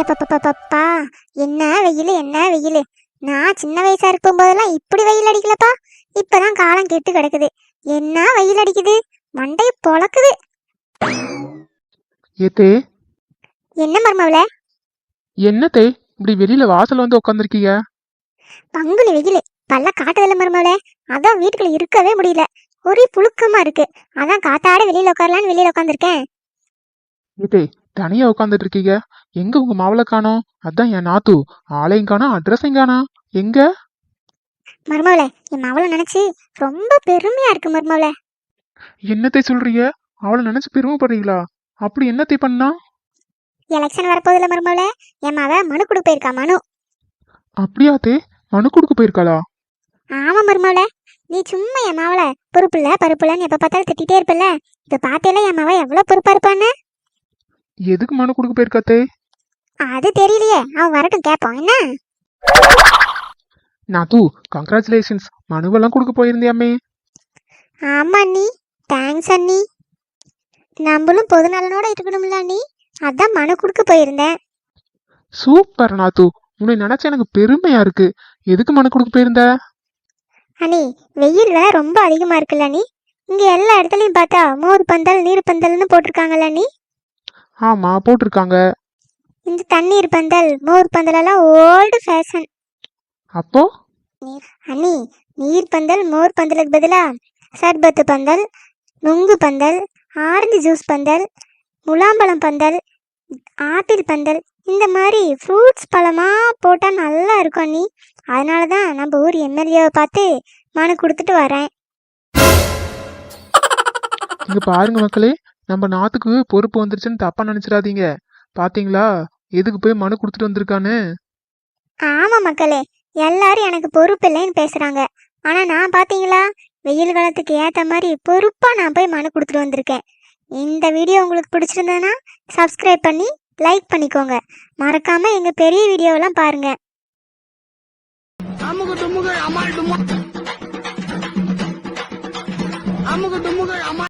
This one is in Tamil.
எப்பப்பப்பப்பா என்ன வெயில் என்ன வெயில்? நான் சின்ன வயசா இருக்கும் போதெல்லாம் இப்படி வெயில் அடிக்கலப்பா. இப்பதான் காலம் கெட்டு கிடக்குது. என்ன வெயில் அடிக்குது? மண்டை பொளக்குது ஏத்தே என்ன மருமவள? என்னத்தே இப்படி வெளியில வாசல் வந்து உட்காந்துருக்கீங்க பங்குனி வெயில். பல்ல காட்டுதல்ல மருமவள. அதான் வீட்டுக்குள்ள இருக்கவே முடியல. ஒரே புழுக்கமா இருக்கு. அதான் காத்தாட வெளியில உட்காரலான்னு வெளியில உட்காந்துருக்கேன் ஏத்தே தனியா உட்காந்துட்டு இருக்கீங்க எங்க உங்க மாவளை காணோம்? அதான் என் நாத்து. ஆளையும் காணோம் அட்ரஸையும் காணோம். எங்க? மருமவள என் மவளை நினைச்சு ரொம்ப பெருமையா இருக்கு மருமவள. என்னத்தை சொல்றீங்க? அவளை நினைச்சு பெருமைப்படுறீங்களா? அப்படி என்னத்தை பண்ணா? எலெக்ஷன் வரப்போகுதுல மருமவள. என் மவ மனு கொடுக்க போயிருக்கா மனு. அப்படியாத்தே மனு கொடுக்க போயிருக்காளா? ஆமா மருமவள. நீ சும்மா என் மாவள பொறுப்புல பருப்புலன்னு எப்ப பார்த்தாலும் திட்டிட்டே இருப்பல்ல. இப்ப பார்த்தேல என் மாவ எவ்வளவு பொறுப்பா இருப்பான்னு? எதுக்கு மனு கொடுக்க போயிருக்காத்தே அது தெரியலையே. அவன் வரட்டும் கேட்போம். என்ன? நாத்து கங்க்ராச்சுலேஷன்ஸ் மனுவெல்லாம் கொடுக்க போயிருந்தியாமே. ஆமா அண்ணி. தேங்க்ஸ் அண்ணி. நம்மளும் பொது நலனோட இருக்கணும்ல அண்ணி. அதான் மனு கொடுக்க போயிருந்தேன். சூப்பர் நாத்து. உன்னை நினைச்சா எனக்கு பெருமையா இருக்கு. எதுக்கு மனு கொடுக்க போயிருந்த? அண்ணி வெயில் வேற ரொம்ப அதிகமா இருக்குல்ல அண்ணி. இங்க எல்லா இடத்துலயும் பார்த்தா மோர் பந்தல் நீர் பந்தல்னு போட்டிருக்காங்கல்ல அண்ணி. ஆமா போட்டிருக்காங்க. இந்த தண்ணீர் பந்தல் மோர் பந்தல் எல்லாம் ஓல்டு ஃபேஷன் அப்போ அண்ணி நீர் பந்தல் மோர் பந்தலுக்கு பதிலா சர்பத்து பந்தல் நுங்கு பந்தல் ஆரஞ்சு ஜூஸ் பந்தல் முலாம்பழம் பந்தல் ஆப்பிள் பந்தல். இந்த மாதிரி ஃப்ரூட்ஸ் பழமாக போட்டால் நல்லா இருக்கும் அண்ணி. அதனால தான் நம்ம ஊர் எம்எல்ஏவை பார்த்து மனு கொடுத்துட்டு வரேன். இங்க பாருங்க மக்களே. நம்ம நாத்துக்கு பொறுப்பு வந்துருச்சுன்னு தப்பா நினைச்சிடாதீங்க. பாத்தீங்களா? எதுக்கு போய் மனு கொடுத்துட்டு வந்திருக்கான்னு? ஆமாம் மக்களே எல்லாரும் எனக்கு பொறுப்பு இல்லைன்னு பேசுகிறாங்க ஆனால் நான் பார்த்தீங்களா வெயில் காலத்துக்கு ஏற்ற மாதிரி பொறுப்பாக நான் போய் மனு கொடுத்துட்டு வந்திருக்கேன். இந்த வீடியோ உங்களுக்கு பிடிச்சிருந்ததுன்னா சப்ஸ்கிரைப் பண்ணி லைக் பண்ணிக்கோங்க. மறக்காமல் எங்கள் பெரிய வீடியோவெல்லாம் பாருங்கள் அமுக டுமுக அமால் டுமா அமுக டுமுக அமால்